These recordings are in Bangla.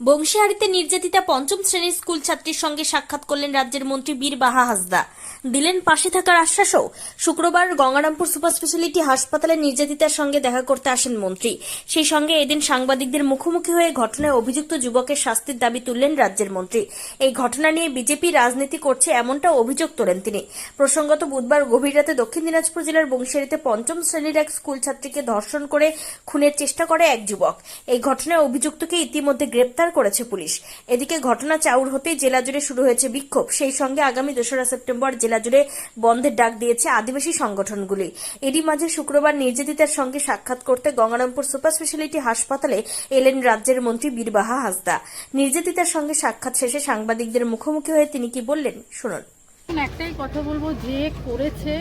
বংশীহারিতে নির্যাতিতা পঞ্চম শ্রেণির স্কুল ছাত্রীর সঙ্গে সাক্ষাৎ করলেন রাজ্যের মন্ত্রী বীর বাহা হাসদা। দিলেন পাশে থাকার আশ্বাসও। শুক্রবার গঙ্গারামপুর সুপার স্পেশালিটি হাসপাতালে নির্যাতিতার সঙ্গে দেখা করতে আসেন মন্ত্রী। সেই সঙ্গে এদিন সাংবাদিকদের মুখোমুখি হয়ে ঘটনায় অভিযুক্ত যুবকের শাস্তির দাবি তুললেন রাজ্যের মন্ত্রী। এই ঘটনা নিয়ে বিজেপি রাজনীতি করছে এমনটা অভিযোগ তোলেন তিনি। প্রসঙ্গত বুধবার গভীর রাতে দক্ষিণ দিনাজপুর জেলার বংশীহারিতে পঞ্চম শ্রেণির এক স্কুল ছাত্রীকে ধর্ষণ করে খুনের চেষ্টা করে এক যুবক। এই ঘটনায় অভিযুক্তকে ইতিমধ্যে গ্রেপ্তার করেছে পুলিশ। এদিকে ঘটনা চাউর হতেই জেলা জুড়ে শুরু হয়েছে বিক্ষোভ। সেই সঙ্গে আগামী দোসরা সেপ্টেম্বর জেলা জুড়ে বন্ধের ডাক দিয়েছে আদিবাসী সংগঠনগুলি। এরই মাঝে শুক্রবার নির্যাতিতার সঙ্গে সাক্ষাৎ করতে গঙ্গারামপুর সুপার স্পেশালিটি হাসপাতালে এলেন রাজ্যের মন্ত্রী বীরবাহা হাসদা। নির্যাতিতার সঙ্গে সাক্ষাৎ শেষে সাংবাদিকদের মুখোমুখি হয়ে তিনি কি বললেন, শুনুন। একটাই কথা বলব, যে করেছে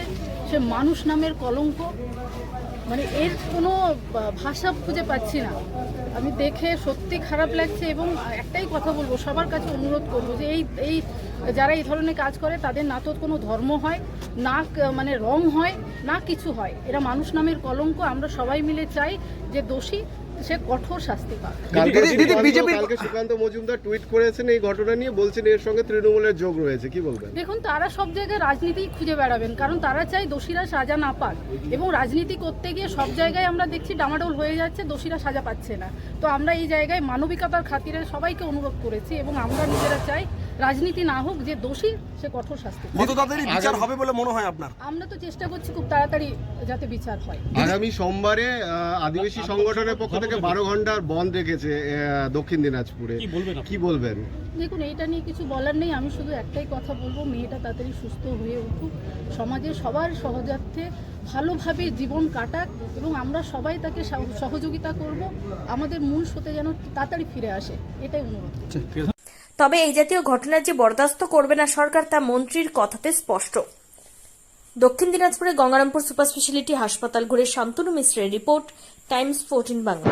সে মানুষ নামের কলঙ্ক। মানে এর কোনো ভাষা খুঁজে পাচ্ছি না। আমি দেখে সত্যি খারাপ লাগছে এবং একটাই কথা বলব, সবার কাছে অনুরোধ করব যে এই এই যারা এই ধরনের কাজ করে, তাদের না তো কোনো ধর্ম হয়, না মানে রং হয়, না কিছু হয়। এরা মানুষ নামের কলঙ্ক, আমরা সবাই মিলে চাই যে দোষী সে কঠোর শাস্তি কালকে দিদি, সুকান্ত- কালকে সুকান্ত মজুমদার টুইট করেছেন এই ঘটনা নিয়ে বলছেন এর সঙ্গে তৃণমূলের যোগ রয়েছে কি বলবেন? দেখুন তারা সব জায়গায় রাজনীতি খুঁজে বেড়াবেন কারণ তারা চাই দোষীরা সাজা না পাক। এবং রাজনীতি করতে গিয়ে সব জায়গায় আমরা দেখছি ডামাডোল হয়ে যাচ্ছে দোষীরা সাজা পাচ্ছে না। তো আমরা এই জায়গায় মানবিকতার খাতিরে সবাইকে অনুরোধ করেছি এবং আমরা নিজেরা চাই রাজনীতি না হোক যে দোষী সে কঠোর শাস্তি। তাড়াতাড়ি বিচার হবে বলে মনে হয় আপনার। আমরা তো চেষ্টা করছি খুব তাড়াতাড়ি যাতে বিচার হয়। আগামী সোমবারে আদিবাসী সংগঠনের পক্ষ থেকে বারো ঘণ্টার বন্ধ রেখেছে দক্ষিণ দিনাজপুরে। কি বলবেন দেখুন এইটা নিয়ে কিছু বলার নেই। আমি শুধু একটাই কথা বলব মেয়েটা তাড়াতাড়ি সুস্থ হয়ে উঠুক। সমাজের সবার সহজার্থে ভালোভাবে জীবন কাটাক এবং আমরা সবাই তাকে সহযোগিতা করব। আমাদের মূল স্রোতে যেন তাড়াতাড়ি ফিরে আসে এটাই অনুরোধ। তবে এই জাতীয় ঘটনা যে বরদাস্ত করবে না সরকার তা মন্ত্রীর কথাতে স্পষ্ট। দক্ষিণ দিনাজপুরে গঙ্গারামপুর সুপার স্পেশালিটি হাসপাতাল ঘুরে শান্তনু মিশ্রের রিপোর্ট, টাইমস ফোরটিন বাংলা।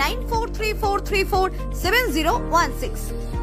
9434347016.